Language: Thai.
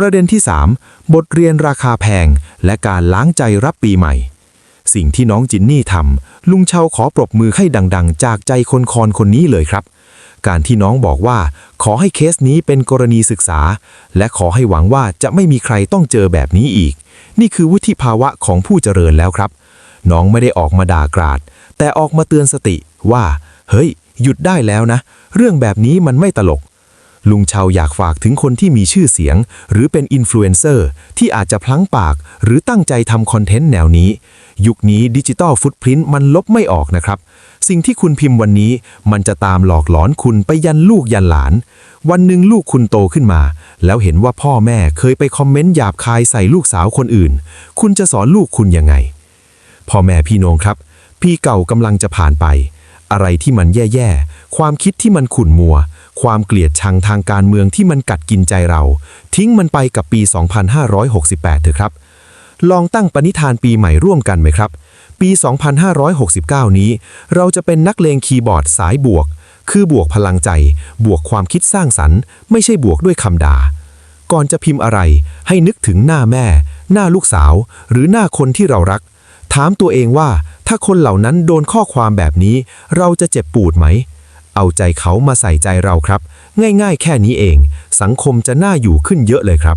ประเด็นที่ 3 บทเรียนราคาแพง และการล้างใจรับปีใหม่ สิ่งที่น้องจินนี่ทำลุงเชาขอปรบมือให้ดังๆ จากใจคนคอนคนนี้เลยครับ การที่น้องบอกว่า ขอให้เคสนี้เป็นกรณีศึกษา และขอให้หวังว่าจะไม่มีใครต้องเจอแบบนี้อีก นี่คือวุฒิภาวะของผู้เจริญแล้วครับ น้องไม่ได้ออกมาด่ากราด แต่ออกมาเตือนสติว่า เฮ้ย หยุดได้แล้วนะ เรื่องแบบนี้มันไม่ตลก ลุงเชาอยากฝากถึงคนที่มีชื่อเสียง หรือเป็นอินฟลูเอนเซอร์ที่อาจจะพลั้งปาก หรือตั้งใจทำคอนเทนต์แนวนี้ ยุคนี้ดิจิตอลฟุตพิ้นมันลบไม่ออกนะครับ สิ่งที่คุณพิมพ์วันนี้ มันจะตามหลอกหลอนคุณไปยันลูกยันหลาน วันหนึ่งลูกคุณโตขึ้นมา แล้วเห็นว่าพ่อแม่เคยไปคอมเมนต์หยาบคายใส่ลูกสาวคนอื่น คุณจะสอนลูกคุณยังไง พ่อแม่พี่น้องครับ พี่เก่ากำลังจะผ่านไป อะไรที่มันแย่ๆความคิดที่มันขุ่นมัว ความเกลียดชังทางการเมืองที่มันกัดกินใจเรา ทิ้งมันไปกับปี 2568 เถอะครับ ลองตั้งปณิธานปีใหม่ร่วมกันไหมครับ ปี 2569 นี้ เราจะเป็นนักเลงคีย์บอร์ดสายบวก คือบวกพลังใจ บวกความคิดสร้างสรรค์ ไม่ใช่บวกด้วยคำด่า ก่อนจะพิมพ์อะไร ให้นึกถึงหน้าแม่ หน้าลูกสาว หรือหน้าคนที่เรารัก ถามตัวเองว่าถ้าคนเหล่านั้นโดนข้อความแบบนี้ เราจะเจ็บปูดไหม เอาใจเขามาใส่ใจเราครับ ง่ายๆ แค่นี้เอง สังคมจะน่าอยู่ขึ้นเยอะเลยครับ